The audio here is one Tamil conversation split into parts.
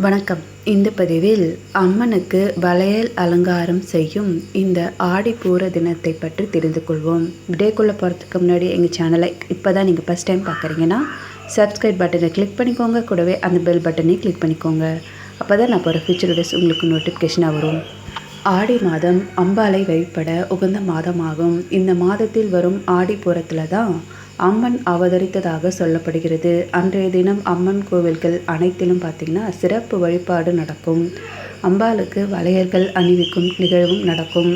வணக்கம். இந்த பதிவில் அம்மனுக்கு வளையல் அலங்காரம் செய்யும் இந்த ஆடிப்பூர தினத்தை பற்றி தெரிந்து கொள்வோம். விடேக்குள்ளே போகிறதுக்கு முன்னாடி எங்கள் சேனலை இப்போ தான் நீங்கள் ஃபஸ்ட் டைம் பார்க்குறீங்கன்னா சப்ஸ்கிரைப் பட்டனை கிளிக் பண்ணிக்கோங்க. கூடவே அந்த பெல் பட்டனையும் கிளிக் பண்ணிக்கோங்க. அப்போ தான் நான் போகிற ஃபியூச்சர் டேஸ் உங்களுக்கு நோட்டிஃபிகேஷனாக வரும். ஆடி மாதம் அம்பாளை வழிபட உகந்த மாதமாகும். இந்த மாதத்தில் வரும் ஆடிப்பூரத்தில் தான் அம்மன் அவதரித்ததாக சொல்லப்படுகிறது. அன்றைய தினம் அம்மன் கோவில்கள் அனைத்திலும் பார்த்திங்கன்னா சிறப்பு வழிபாடு நடக்கும். அம்பாளுக்கு வளையர்கள் அணிவிக்கும் நிகழ்வும் நடக்கும்.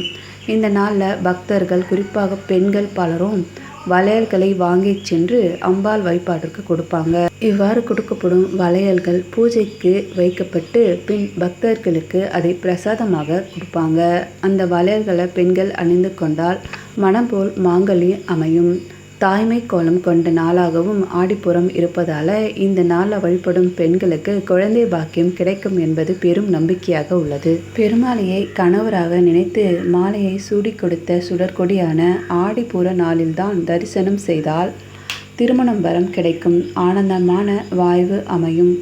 இந்த நாளில் பக்தர்கள் குறிப்பாக பெண்கள் பலரும் வளையல்களை வாங்கி சென்று அம்பாள் வழிபாட்டிற்கு கொடுப்பாங்க. இவ்வாறு கொடுக்கப்படும் வளையல்கள் பூஜைக்கு வைக்கப்பட்டு பின் பக்தர்களுக்கு அதை பிரசாதமாக கொடுப்பாங்க. அந்த வளையல்களை பெண்கள் அணிந்து கொண்டால் மனம் போல் மாங்கல்யம் அமையும். தாய்மை கோலம் கொண்ட நாளாகவும் ஆடிப்புறம் இருப்பதால் இந்த நாளில் வழிபடும் பெண்களுக்கு குழந்தை பாக்கியம் கிடைக்கும் என்பது பெரும் நம்பிக்கையாக உள்ளது. பெருமாளையை கணவராக நினைத்து மாலையை சூடி கொடுத்த சுடற்கொடியான ஆடிப்புற நாளில்தான் தரிசனம் செய்தால் திருமணம் வரம் கிடைக்கும் ஆனந்தமான வாய்வு அமையும்.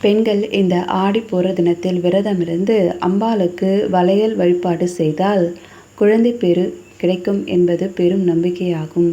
பெண்கள் இந்த ஆடிப்பூர தினத்தில் விரதமிருந்து அம்பாளுக்கு வளையல் வழிபாடு செய்தால் குழந்தை பெரு கிடைக்கும் என்பது பெரும் நம்பிக்கையாகும்.